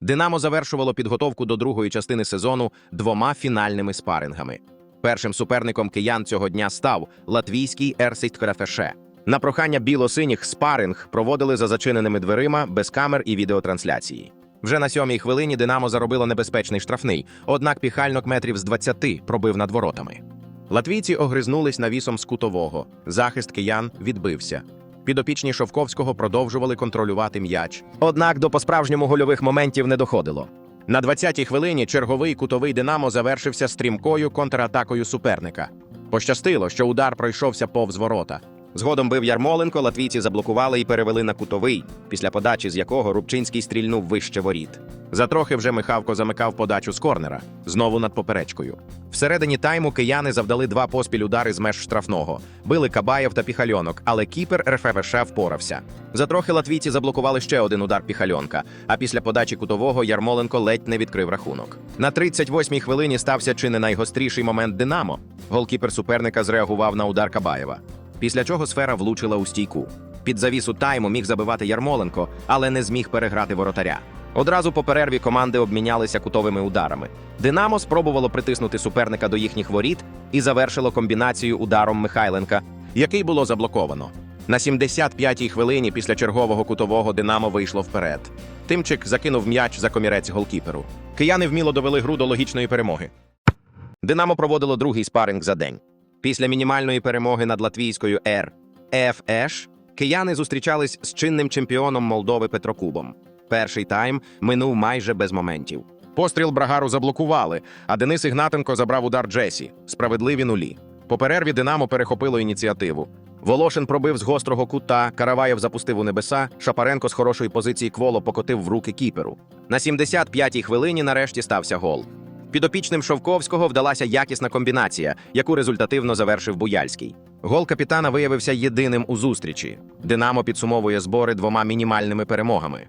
Динамо завершувало підготовку до другої частини сезону двома фінальними спарингами. Першим суперником киян цього дня став латвійський Ерсейт Крафеше. На прохання біло-синіх спаринг проводили за зачиненими дверима без камер і відеотрансляції. Вже на сьомій хвилині Динамо заробило небезпечний штрафний, однак піхальнок метрів з 20 пробив над воротами. Латвійці огризнулись навісом з кутового. Захист киян відбився. Підопічні Шовковського продовжували контролювати м'яч. Однак до по-справжньому гольових моментів не доходило. На 20-й хвилині черговий кутовий Динамо завершився стрімкою контратакою суперника. Пощастило, що удар пройшовся повз ворота. Згодом бив Ярмоленко, латвійці заблокували і перевели на кутовий, після подачі з якого Рубчинський стрільнув вище воріт. Затрохи вже Михавко замикав подачу з корнера, знову над поперечкою. Всередині тайму кияни завдали два поспіль удари з меж штрафного. Били Кабаєв та Піхальонок, але кіпер РФВШ впорався. Затрохи латвійці заблокували ще один удар Піхальонка, а після подачі кутового Ярмоленко ледь не відкрив рахунок. На 38-й хвилині стався чи не найгостріший момент Динамо. Голкіпер суперника зреагував на удар Кабаєва. Після чого сфера влучила у стійку. Під завісу тайму міг забивати Ярмоленко, але не зміг переграти воротаря. Одразу по перерві команди обмінялися кутовими ударами. Динамо спробувало притиснути суперника до їхніх воріт і завершило комбінацію ударом Михайленка, який було заблоковано. На 75-й хвилині після чергового кутового Динамо вийшло вперед. Тимчик закинув м'яч за комірець голкіперу. Кияни вміло довели гру до логічної перемоги. Динамо проводило другий спаринг за день. Після мінімальної перемоги над латвійською РФШ кияни зустрічались з чинним чемпіоном Молдови Петрокубом. Перший тайм минув майже без моментів. Постріл Брагару заблокували, а Денис Ігнатенко забрав удар Джесі. Справедливі нулі. По перерві Динамо перехопило ініціативу. Волошин пробив з гострого кута, Караваєв запустив у небеса, Шапаренко з хорошої позиції кволо покотив в руки кіперу. На 75-й хвилині нарешті стався гол. Підопічним Шовковського вдалася якісна комбінація, яку результативно завершив Буяльський. Гол капітана виявився єдиним у зустрічі. Динамо підсумовує збори двома мінімальними перемогами.